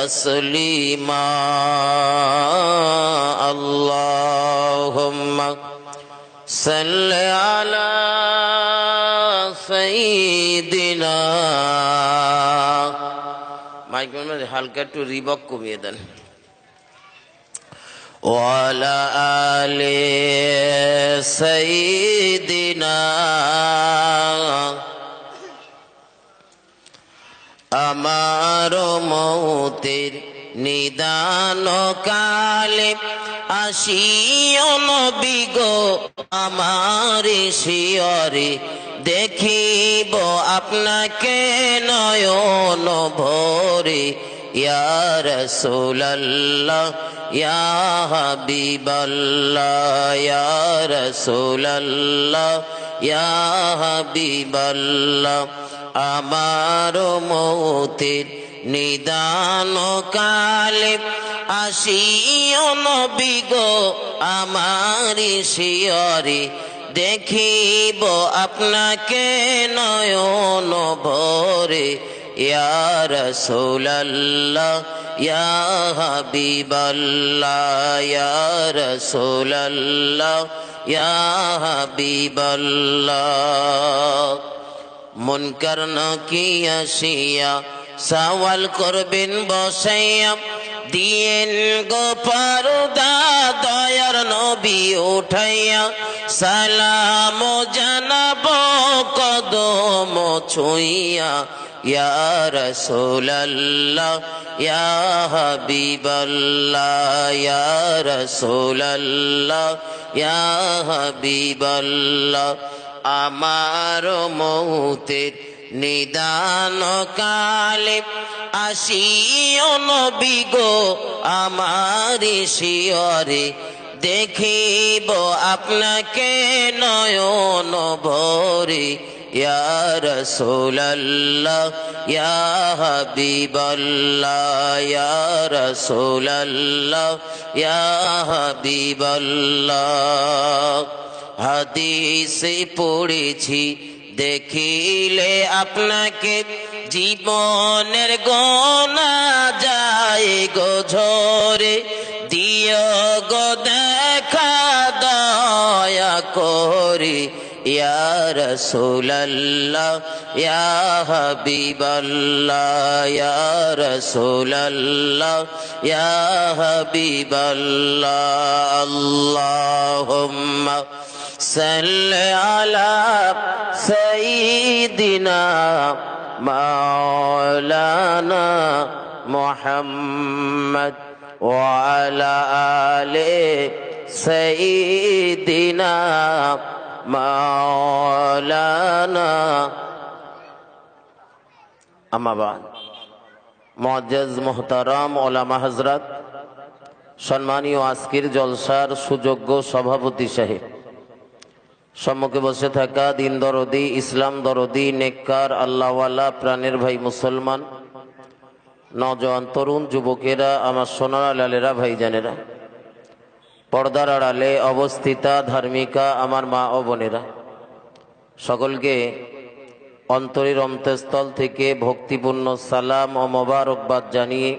تسليما اللهم صل على سيدنا mic হালকা একটু Reebok কমিয়ে দেন وعلى آل سيدنا আমার মৌতের নিদান কালে আসিও নবী গো, আমার শিয়রে দেখিব আপনাকে নয়ন ভরে। ইয়া রাসূলুল্লাহ, ইয়া হাবিবাল্লাহ, ইয়া রাসূলুল্লাহ আমার মৌতের নিদান কালে আসিও নবী গো আমার শিয়রে দেখিব আপনাকে নয়ন ভরে ইয়া রাসূলুল্লাহ, ইয়া হাবিবাল্লাহ, ইয়া রাসূলুল্লাহ, ইয়া হাবিবাল্লাহ। মুনকার কি আসিয়া, সওয়াল করবেন বসাইয়া, দিয়েন গো পরদা দয়ার নবী উঠাইয়া, সালাম জানাব কদম ছুইয়া ইয়া রাসূলুল্লাহ, ইয়া হাবিবাল্লাহ, ইয়া আমার মৌতের নিদান কালে আসিও নবী গো, আমার শিয়রে দেখিব আপনাকে নয়ন ভরে। হাদিসে পড়েছি দেখিলে আপনাকে জীবনের গনা যায় গো ঝরে দিয় গো দেখা দয়া করে। يا رسول الله يا حبيب الله يا رسول الله يا حبيب الله. اللهم صل على سيدنا مولانا محمد وعلى آله سيدنا মাওলানা। আমাবাদ মজেজ মোহতারাম ওলামা হজরত সম্মানীয় আজকের জলসার সুযোগ্য সভাপতি সাহেব। সম্মুখে বসে থাকা দিন দরদি, ইসলাম দরদি, নেককার, আল্লাহওয়ালা, প্রাণের ভাই মুসলমান, নজন তরুণ যুবকেরা, আমার সোনার লালেরা, ভাইজানেরা। পর্দার আড়ালে অবস্থিতা ধার্মিকা আমার মা ও বোনেরা। সকলকে অন্তরের অন্তঃস্থল থেকে ভক্তিপূর্ণ সালাম ও মোবারকবাদ জানিয়ে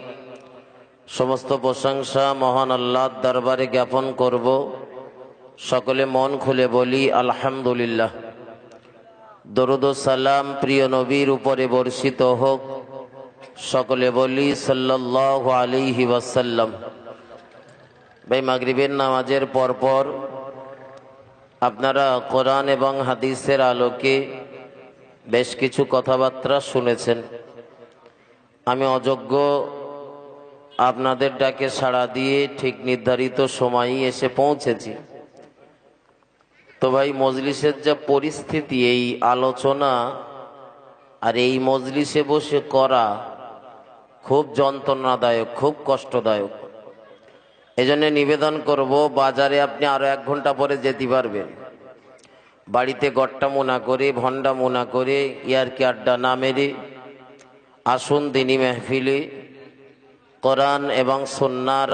সমস্ত প্রশংসা মহান আল্লাহর দরবারে জ্ঞাপন করব। সকলে মন খুলে বলি, আলহামদুলিল্লাহ। দরুদ সালাম প্রিয় নবীর উপরে বর্ষিত হোক। সকলে বলি সাল্লাহ আলিহি ওয়াসাল্লাম। ভাই, মাগরিবের নামাজের পরপর আপনারা কোরআন এবং হাদিসের আলোকে বেশ কিছু কথাবার্তা শুনেছেন। আমি অযোগ্য, আপনাদের ডাকে সাড়া দিয়ে ঠিক নির্ধারিত সময়ই এসে পৌঁছেছি। তো ভাই, মজলিসের যা পরিস্থিতি, এই আলোচনা আর এই মজলিসে বসে করা খুব যন্ত্রণাদায়ক, খুব কষ্টদায়ক। এজন্য নিবেদন করব, বাজারে আপনি আরও এক ঘণ্টা পরে যেতে পারবেন। বাড়িতে গট্টা মোনা করে ভন্ডা মোনা করে, ইয়ারকি আড্ডা না মেরে, আসুন দিনী মেহফিলে। কোরআন এবং সন্ন্যার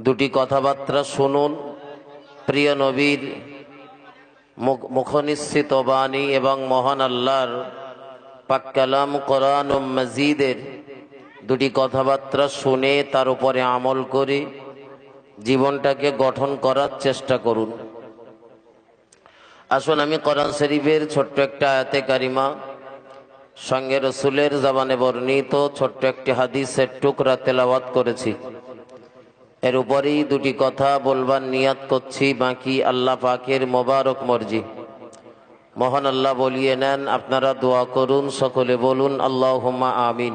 দুটি কথাবার্তা শুনুন। প্রিয় নবীর মুখনিশ্চিত বাণী এবং মহান আল্লাহর পাক্কালাম কোরআন ও মজিদের দুটি কথাবার্তা শুনে তার উপরে আমল করে জীবনটাকে গঠন করার চেষ্টা করুন। আসুন আমি কোরআন শরীফের ছোট্ট একটা আয়াতে কারিমা, সঙ্গে রসুলের জবানে বর্ণিত ছোট্ট একটি হাদিসের টুকরা তেলাওয়াত করেছি। এর উপরেই দুটি কথা বলবার নিয়াত করছি, বাকি আল্লাহ পাকের মোবারক মর্জি। মহান আল্লাহ বলিয়ে নেন, আপনারা দোয়া করুন, সকলে বলুন আল্লাহ আমিন।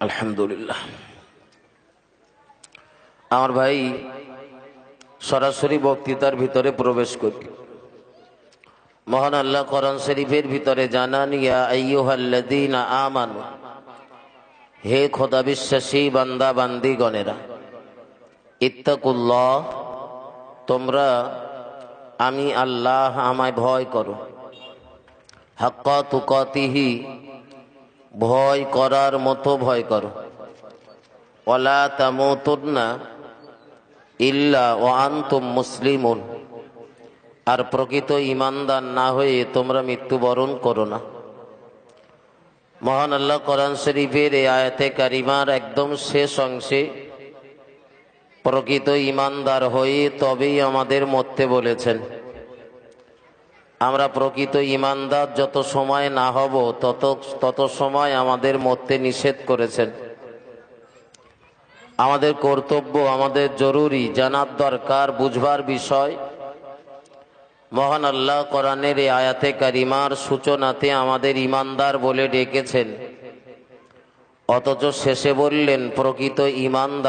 আলহামদুলিল্লাহ। আমার ভাই সরাসরি বক্তৃতার ভিতরে প্রবেশ করি। মহান আল্লাহ কোরআন শরীফের ভিতরে জানান আমানু, হে খোদা বিশ্বাসী বান্দা বান্দি গণেরা ইত্তাকুল্লাহ, তোমরা আমি আল্লাহ আমায় ভয় করো। হাক্কা তুকাতিহি ভয় করার মতো ভয় করো। ওলা তামুতুন্না ইল্লা ও মুসলিমুন। আর প্রকৃত ইমানদার না হয়ে তোমরা মৃত্যুবরণ করো না। মহান আল্লাহ কোরআন শরীফের এই আয়াতে কারিমার একদম শেষ অংশে প্রকৃত ইমানদার হয়ে তবেই আমাদের মরতে বলেছেন আমরা প্রকৃত ইমানদার, যত সময় না হব, তত তত সময় আমাদের মরতে নিষেধ করেছেন। আমাদের কর্তব্য, আমাদের জরুরি, জানার দরকার, বুঝবার বিষয়। মহান আল্লাহ কোরআনের এই আয়াতে কারিমার সূচনাতে আমাদের ইমানদার বলে ডেকেছেন। অথচ শেষে বললেন, প্রকৃত ইমানদার